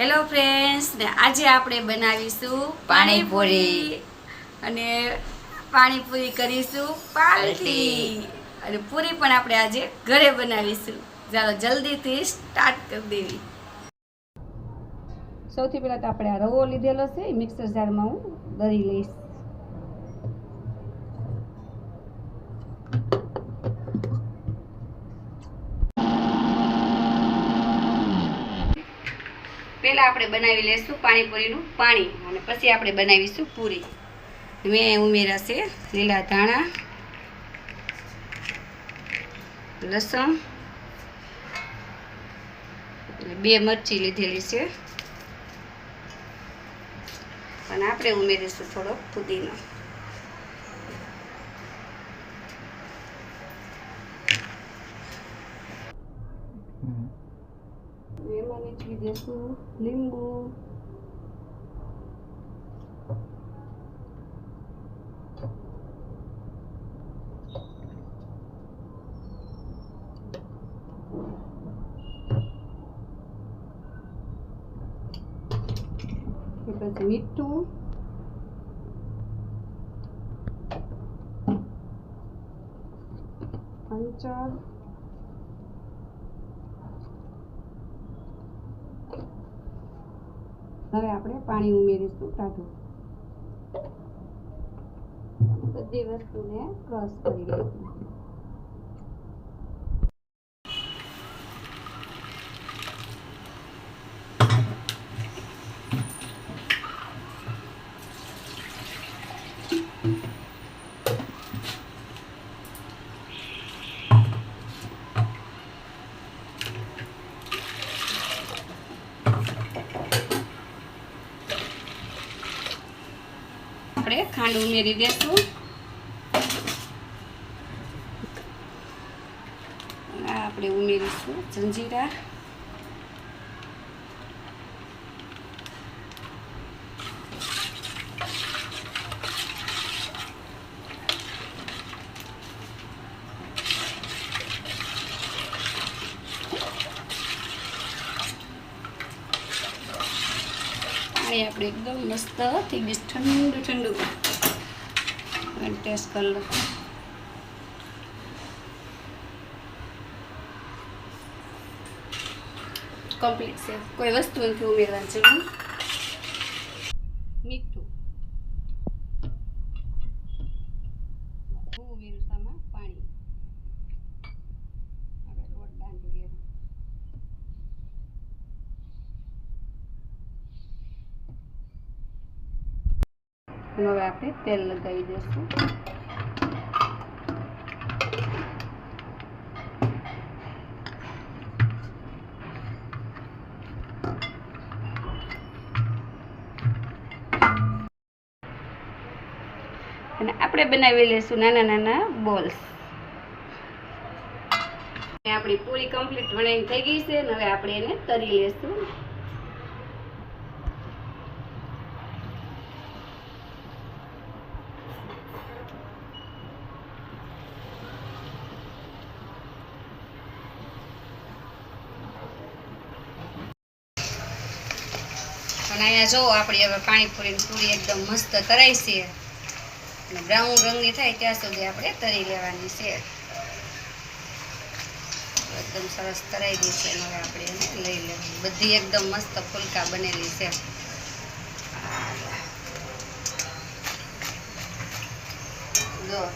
Hello friends ને આજે આપણે બનાવીશું પાણીપુરી. અને પાણીપુરી કરીશું પાલટી. અને પૂરી પણ આપણે આજે ઘરે બનાવીશું. ચાલો જલ્દીથી સ્ટાર્ટ કરી દેવી. સૌથી પહેલાં તો આપણે આ રવો લીધેલો છે. મિક્સર જારમાં હું દરી લઈશ. પહેલાં આપણે બનાવી લઈશું પાણીપુરીનું પાણી અને પછી આપણે બનાવીશું પૂરી. મેં ઉમેરાશે લીલા ધાણા, લસણ બે મરચી લીધેલી છે. અને આપણે ઉમેરીશું થોડો પુદીનો એમાં નીચવી દેશું લીંબુ એ પછી મીઠું હંચળ હવે આપણે પાણી ઉમેરીશું ટાઢું. બધી વસ્તુને ક્રોસ કરી લઈશું. આપણે ખાંડ ઉમેરી દેશું. આપણે ઉમેરીશું. જંજીરા. પાણી આપણે એકદમ મસ્ત થઈ ગઈ ઠંડુ ઠંડુ. ટેસ્ટ કરી લો કમ્પ્લીટ છે. કોઈ વસ્તુ નથી ઉમેરવાની જરૂર મીઠું હું ઉમેરું છું આમાં પાણી હવે લોટ બાંધી લેવાનો અને હવે આપણે તેલ લગાવી દઈશું. અને આપણે બનાવી લઈશું નાના નાના બોલ્સ. આપણી પૂરી કમ્પ્લીટ વણાઈ થઈ ગઈ છે અને હવે આપણે એને તરી લઈશું. અને અહીંયા જો, આપણી હવે પાણીપુરીની પૂરી એકદમ મસ્ત તરાઈ છે. બ્રાઉન રંગની થાય ત્યાં સુધી આપણે તરી લેવાની છે. એકદમ સરસ તરાઈ ગઈ છે, હવે આપણે એને લઈ લેવાની. બધી એકદમ મસ્ત ફુલકા બનેલી છે. જો.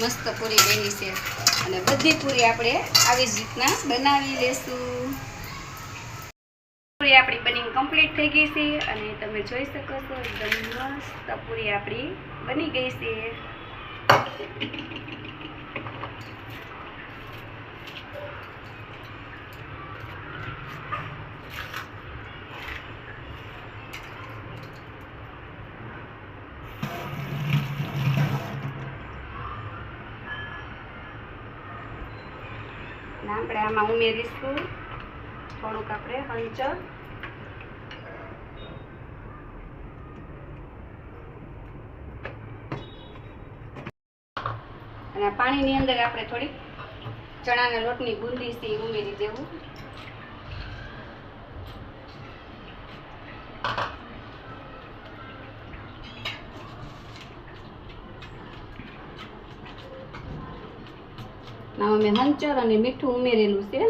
મસ્ત પૂરી બની છે. અને બધી પૂરી આપણે આવી જ રીતના બનાવી લેશું. પૂરી આપણી બની કમ્પ્લીટ થઈ ગઈ છે અને તમે જોઈ શકો છો, એકદમ મસ્ત પૂરી આપણી બની ગઈ છે. અને આપણે આમાં ઉમેરીશું. થોડુંક આપણે હંચર અને પાણીની અંદર આપણે થોડીક ચણાના લોટની બુંદી સી ઉમેરી દેવું. આમાં મેં હંચર અને મીઠું ઉમેરેલું છે.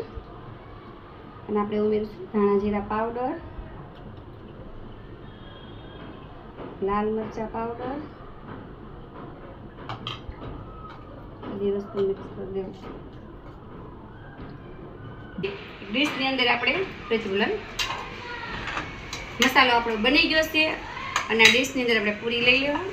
અને આપણે ઉમેરીશું ધાણા જીરા પાવડર, લાલ મરચા પાવડર. બધી વસ્તુ મિક્સ કરી ડીશની અંદર આપણે પ્રજ્વલન મસાલો આપણો બની ગયો છે. અને આ ડીશની અંદર આપણે પૂરી લઈ લેવા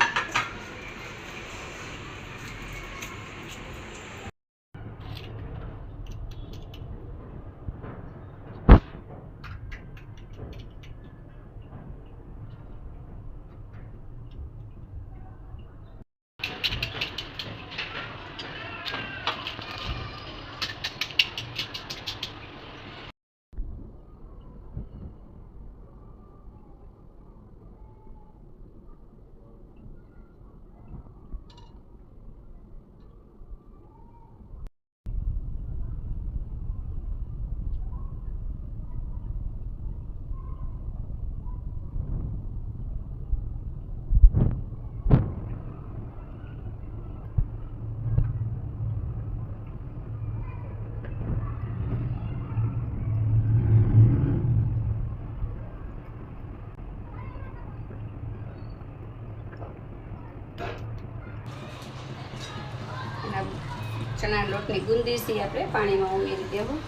ચણાના લોટની ગુંદીસી આપણે, પાણીમાં ઉમેરી દેવું.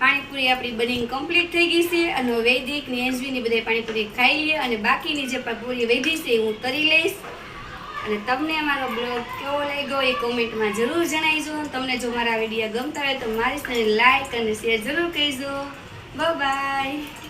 પાણીપુરી આપણી બની કમ્પ્લીટ થઈ ગઈ છે અને વૈદિક ને એસવીની બધી પાણીપુરી ખાઈ લઈએ અને બાકીની જે પૂરી વૈધી છે એ હું કરી લઈશ. અને તમને મારો બ્લોગ કેવો લાગ્યો એ કોમેન્ટમાં જરૂર જણાવીજો. તમને જો મારા વીડિયો ગમતા હોય તો મારી સાથે લાઇક અને શેર જરૂર કહીજો બાય